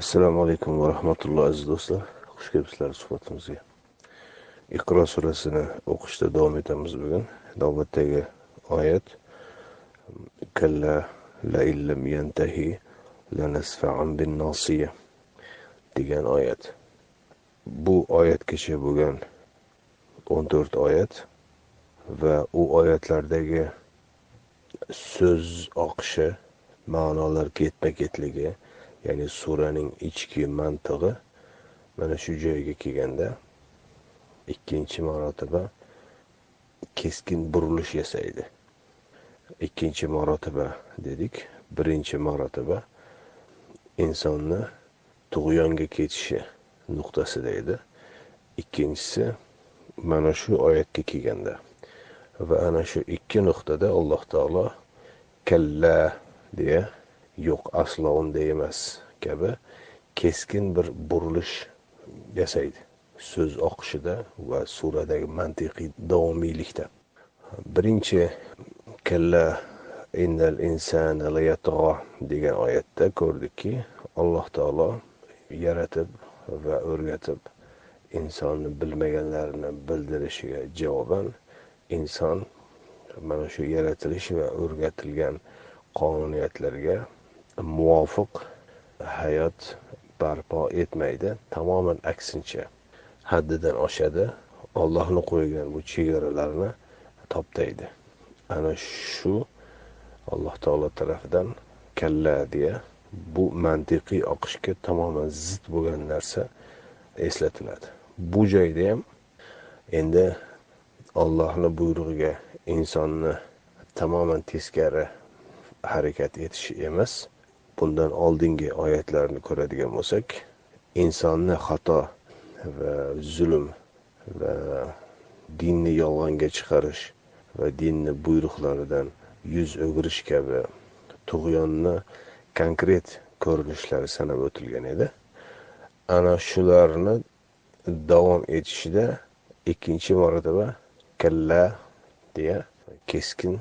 assalomu alaykum va rahmatulloh aziz do'stlar. Xush kelibsizlar suhbatimizga. Iqro surasini o'qishda davom etamiz bugun. Navbatdagi oyat. Kalla la illam yantahi lanasfa'an bin nosiya degan oyat. Bu oyatgacha bo'lgan o'n to'rt oyat va u oyatlardagi so'z oqishi ma'nolar ketma ketligi ya'ni suraning ichki mantig'i mana shu joyga kelganda ikkinchi marotaba keskin burilish yasaydi. Ikkinchi marotaba dedik. Birinchi marotaba insonni tug'yonga ketishi nuqtasida edi. Ikkinchisi mana shu oyatga kelganda va ana shu ikki nuqtada alloh taolo kalla deya yo'q aslo unday emas kabi. Keskin bir burilish yasaydi so'z oqishida va suradagi mantiqiy davomiylikda. Birinchi kalla innal insana layatg'o degan oyatda ko'rdikki alloh taolo yaratib va o'rgatib insonni bilmaganlarini bildirishiga javoban inson mana shu yaratilish va o'rgatilgan qonuniyatlarga muvofiq hayot barpo etmaydi. Tamoman aksincha haddidan oshadi. Ollohni qo'ygan bu chegaralarni toptaydi. Ana shu alloh taolo tarafidan kalla deya bu mantiqiy oqishga tamoman zid bo'lgan narsa eslatiladi. Bu joyda ham endi ollohni buyrug'iga insonni tamoman teskari harakat etishi emas. Bundan oldingi oyatlarni ko'radigan bo'lsak insonni xato va zulm va dinni yolg'onga chiqarish va dinni buyruqlaridan yuz o'girish kabi tug'yonni konkret ko'rinishlari sanab o'tilgan edi. Ana shularni davom etishida ikkinchi marotaba kalla deya keskin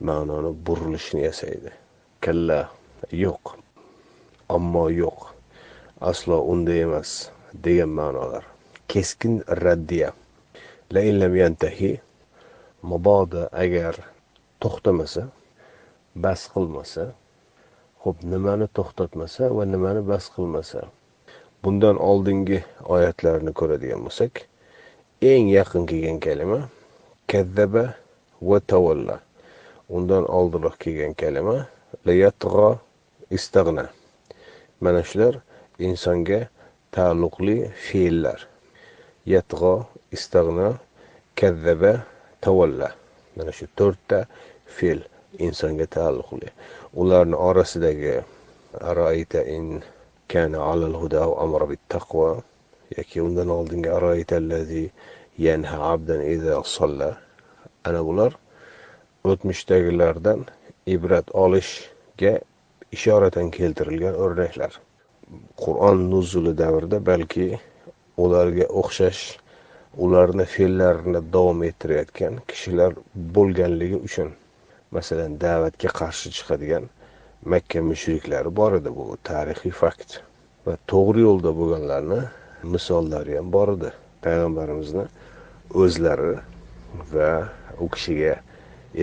ma'noni burilishini yasaydi. Kalla yo'q. Ammo yo'q. Aslo unday emas degan ma'nolar. Keskin raddiya. La illam yantahi. Mabodo agar to'xtamasa bas qilmasa ho'p nimani to'xtatmasa va nimani bas qilmasa. Bundan oldingi oyatlarni ko'radigan bo'lsak eng yaqin kelgan kalima kazzaba va tavalla undan oldinroq kelgan kalima layatg'o istag'na mana shular insonga taalluqli fe'llar. Yatg'o istag'no kazzaba tavalla. Mana shu to'rtta fe'l insonga taalluqli. Ularni orasidagi araita in kana alal huda amra bit taqvo yoki undan oldingi aroitallazi yanha abdan iza solla ana bular o'tmishdagilardan ibrat olishga ishoratan keltirilgan o'rnaklar. Qur'on nuzuli davrida balki ularga o'xshash ularni fe'llarini davom ettirayotgan kishilar bo'lganligi uchun masalan da'vatga qarshi chiqadigan makka mushriklari bor edi bu tarixiy fakt. Va to'g'ri yo'lda bo'lganlarni misollari ham bor edi. Payg'ambarimizni o'zlari va u kishiga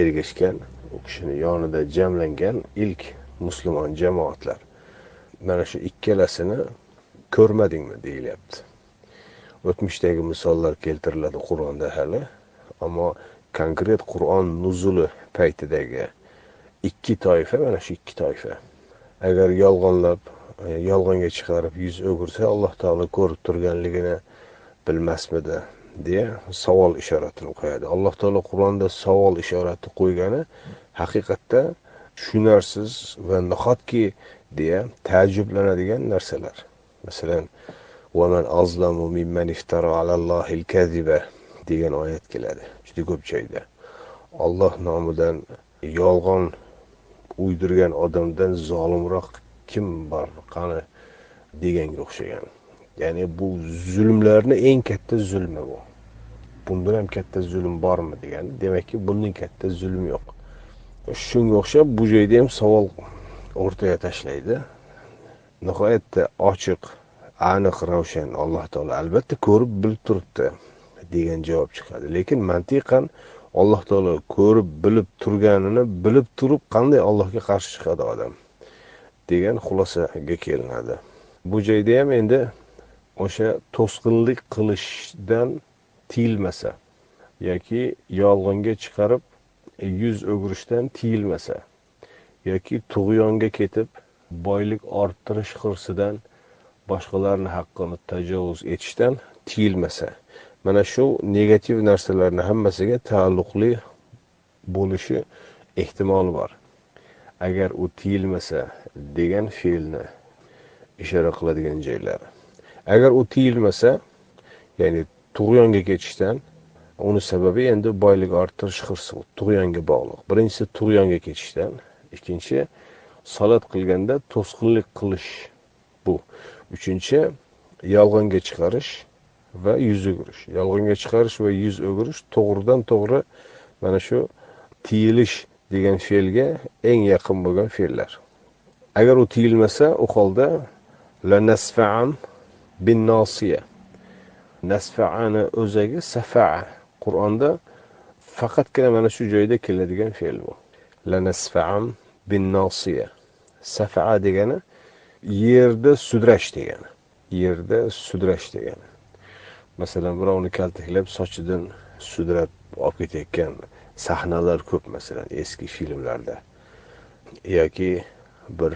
ergashgan u kishini yonida jamlangan ilk musulmon jamoatlar. Mana shu ikkalasini ko'rmadingmi deyilyapti. O'tmishdagi misollar keltiriladi qur'onda hali ammo konkret qur'on nuzuli paytidagi ikki toifa mana shu ikki toifa. Agar yolg'onlab e, yolg'onga chiqarib yuz o'girsa alloh taolo ko'rib turganligini bilmasmidi deya savol ishoratini qo'yadi. Alloh taolo qur'onda savol ishorati qo'ygani haqiqatda tushunarsiz va nahotki deya taajjublanadigan narsalar. Masalan vaman azlamu mimman iftara alallohil kaziba degan oyat keladi. Juda ko'p joyda. Olloh nomidan yolg'on uydirgan odamdan zolimroq kim bor qani deganga o'xshagan. Ya'ni bu zulmlarni eng katta zulmi bu. Bundan ham katta zulm bormi degani. Demakki bundan katta zulm yo'q. Shunga o'xshab bu joyda ham savol o'rtaga tashlaydi. Nihoyatda ochiq aniq ravshan alloh taolo albatta ko'rib bilib turibdi degan javob chiqadi. Lekin mantiqan alloh taolo ko'rib bilib turganini bilib turib qanday allohga qarshi chiqadi odam degan xulosaga kelinadi. Bu joyda ham endi o'sha to'sqinlik qilishdan tiyilmasa yoki yolg'onga chiqarib yuz o'girishdan tiyilmasa yoki tug'yonga ketib boylik orttirish hirsidan boshqalarni haqqini tajovuz etishdan tiyilmasa mana shu negativ narsalarni hammasiga taalluqli bo'lishi ehtimoli bor. Agar u tiyilmasa degan fe'lni ishora qiladigan joylari agar u tiyilmasa ya'ni tug'yonga ketishdan uni sababi endi boylik orttirish hirsi tug'yonga bog'liq. Birinchisi tug'yonga ketishdan ikkinchi salat qilganda to'sqinlik qilish bu. Uchinchi yolg'onga chiqarish va yuz o'girish. Yolg'onga chiqarish va yuz o'girish to'g'ridan to'g'ri mana shu tiyilish degan fe'lga eng yaqin bo'lgan fe'llar. Agar u tiyilmasa u holda la nasfaan bin nosiya nasfaani o'zagi safaa. Qur'onda faqatgina mana shu joyda keladigan fe'l bu. Lanasfaam bin nosiya safaa degani yerda sudrash degani. Yerda sudrash degani. Masalan birovni kaltaklab sochidan sudrab olib ketayotgan sahnalar ko'p masalan eski filmlarda. Yoki bir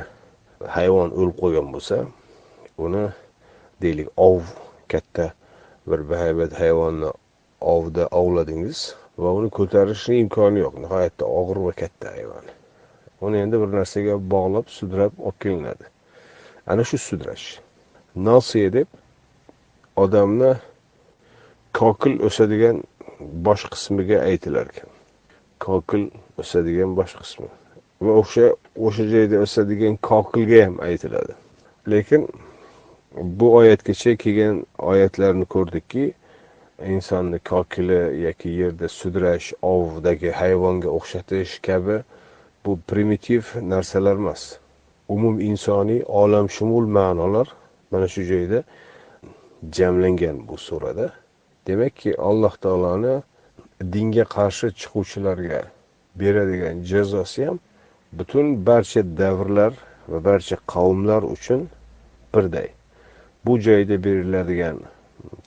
hayvon o'lib qolgan bo'lsa uni deylik ov katta bir bahaybat hayvonni ovda ovladingiz va uni ko'tarishni imkoni yo'q. Nihoyatda og'ir va katta hayvon. Uni endi bir narsaga bog'lab sudrab olib kelinadi ana shu sudrash. Nosiya deb odamni kokil o'sadigan bosh qismiga aytilar ekan. Kokil o'sadigan bosh qismi. Va o'sha o'sha joyda o'sadigan kokilga ham aytiladi. Lekin bu oyatgacha kelgan oyatlarni ko'rdikki insonni kokili yoki yerda sudrash ovdagi hayvonga o'xshatish kabi bu primitiv narsalar emas. Umum insoniy olamshumul ma'nolar mana shu joyda jamlangan bu surada. Demakki alloh taoloni dinga qarshi chiquvchilarga beradigan jazosi ham butun barcha davrlar va barcha qavmlar uchun birday. Bu joyda beriladigan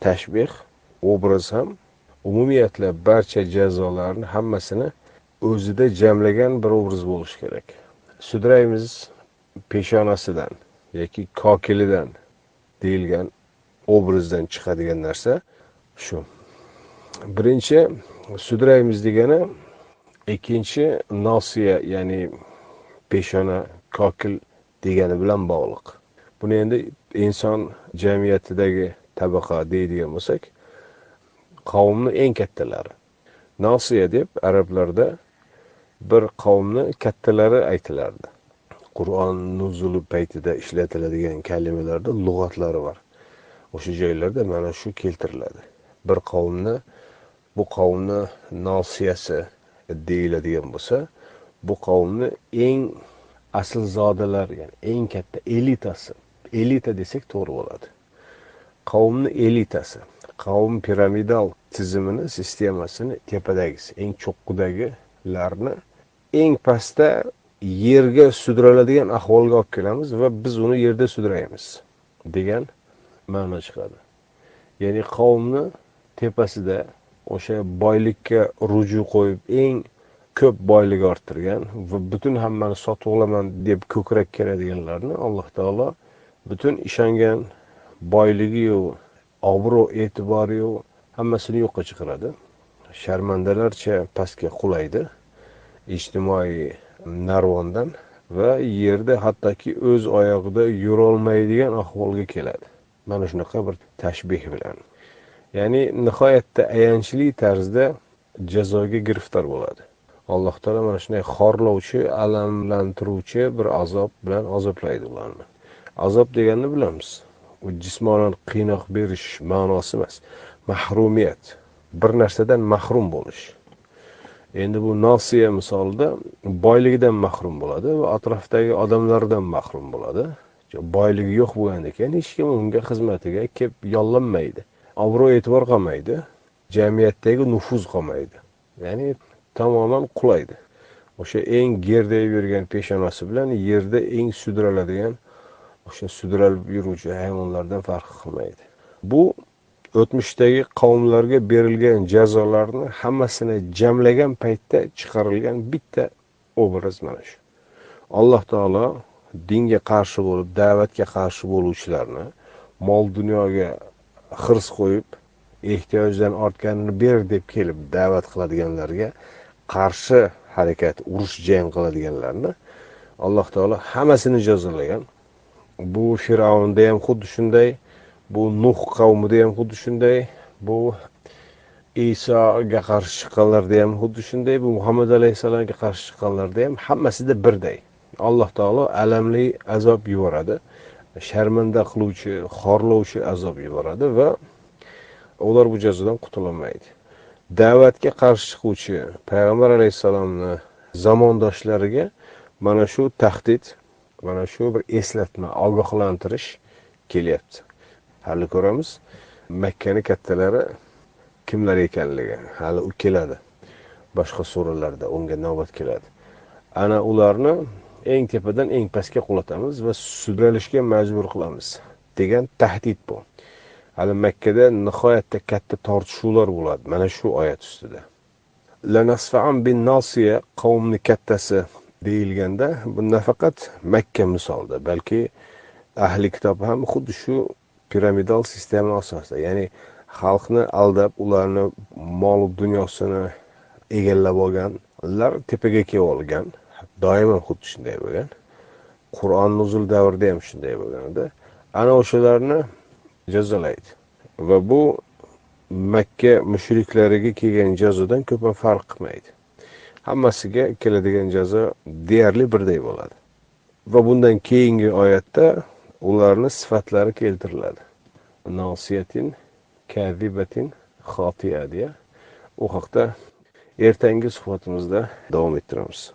tashbeh obraz ham umumiyatla barcha jazolarni hammasini o'zida jamlagan bir obraz bo'lishi kerak. Sudraymiz peshonasidan yoki kokilidan deyilgan obrazdan chiqadigan narsa shu. Birinchi sudraymiz degani ikkinchi nosiya ya'ni peshona kokil degani bilan bog'liq. Buni endi inson jamiyatidagi tabaqa deydigan bo'lsak qavmni eng kattalari. Nosiya deb arablarda bir qavmni kattalari aytilardi. Qur'on nuzuli paytida ishlatiladigan kalimalarda lug'atlari bor o'sha joylarda mana shu keltiriladi. Bir qavmni bu qavmni nosiyasi deyiladigan bo'lsa bu qavmni eng aslzodalar ya'ni eng katta elitasi elita desak to'g'ri bo'ladi. Qavmni elitasi. Qavm piramidal tizimini sistemasini tepadagisi eng cho'qqidagilarni eng pastda yerga sudraladigan ahvolga olib kelamiz va biz uni yerda sudraymiz degan ma'no chiqadi. Ya'ni qavmni tepasida o'sha boylikka ruju qo'yib eng ko'p boylik orttirgan va butun hammani sotib olaman deb ko'krak keradiganlarni alloh taolo butun ishongan boyligiyu obro' e'tiboriyu hammasini yo'qqa chiqaradi. Sharmandalarcha pastga qulaydi. Ijtimoiy narvondan va yerda hattoki o'z oyog'ida yurolmaydigan ahvolga keladi. Mana shunaqa bir tashbeh bilan. Ya'ni nihoyatda ayanchli tarzda jazoga giriftor bo'ladi. Alloh taolo mana shunday xorlovchi alamlantiruvchi bir azob bilan azoblaydi ularni. Azob deganni bilamiz. U jismonan qiynoq berish ma'nosi emas. Mahrumiyat. Bir narsadan mahrum bo'lish. Endi bu nosiya misolida boyligidan mahrum bo'ladi va atrofdagi odamlardan mahrum bo'ladi. Boyligi yo'q bo'lgandan keyin hech kim unga xizmatiga kelib yollanmaydi. Obro' e'tibor qolmaydi. Jamiyatdagi nufuz qolmaydi. Ya'ni tamoman qulaydi. O'sha eng gerdayib yurgan peshonasi bilan yerda eng sudraladigan o'sha sudralib yuruvchi hayvonlardan farq qilmaydi. Bu o'tmishdagi qavmlarga berilgan jazolarni hammasini jamlagan paytda chiqarilgan bitta obraz mana shu. Alloh taolo dinga qarshi bo'lib da'vatga qarshi bo'luvchilarni mol dunyoga hirs qo'yib ehtiyojdan ortganini ber deb kelib da'vat qiladiganlarga qarshi harakat urush jang qiladiganlarni alloh taolo hammasini jazolagan. Bu fir'avnda ham xuddi shunday bu nuh qavmida ham xuddi shunday bu isoga qarshi chiqqanlarda ham xuddi shunday bu muhammad alayhissalomga qarshi chiqqanlarda ham hammasida birday. Alloh taolo alamli azob yuboradi sharmanda qiluvchi xorlovchi azob yuboradi va ular bu jazodan qutulolmaydi. Da'vatga qarshi chiquvchi payg'ambar alayhissalomni zamondoshlariga mana shu tahdid mana shu bir eslatma ogohlantirish kelyapti. Hali ko'ramiz makkani kattalari kimlar ekanligi. Hali u keladi. Boshqa suralarda unga navbat keladi. Ana ularni eng tepadan eng pastga qulatamiz va sudralishga majbur qilamiz degan tahdid bu. Hali makkada nihoyatda katta tortishuvlar bo'ladi mana shu oyat ustida. Lanasfaan bin nosiya qavmni kattasi deyilganda bu nafaqat makka misolida balki ahli kitob ham xuddi shu piramidal sistema asosida ya'ni xalqni aldab ularni mol dunyosini egallab olganlar tepaga kelib olgan doimo xuddi shunday bo'lgan. Qur'on nuzul davrida ham shunday bo'lganda ana o'shalarni jazolaydi. Va bu makka mushriklariga kelgan jazodan ko'p farq qilmaydi. Hammasiga keladigan jazo deyarli birday bo'ladi. Va bundan keyingi oyatda ularni sifatlari keltiriladi. Nosiyatin kazibatin xotiya deya. U haqda ertangi suhbatimizda davom ettiramiz.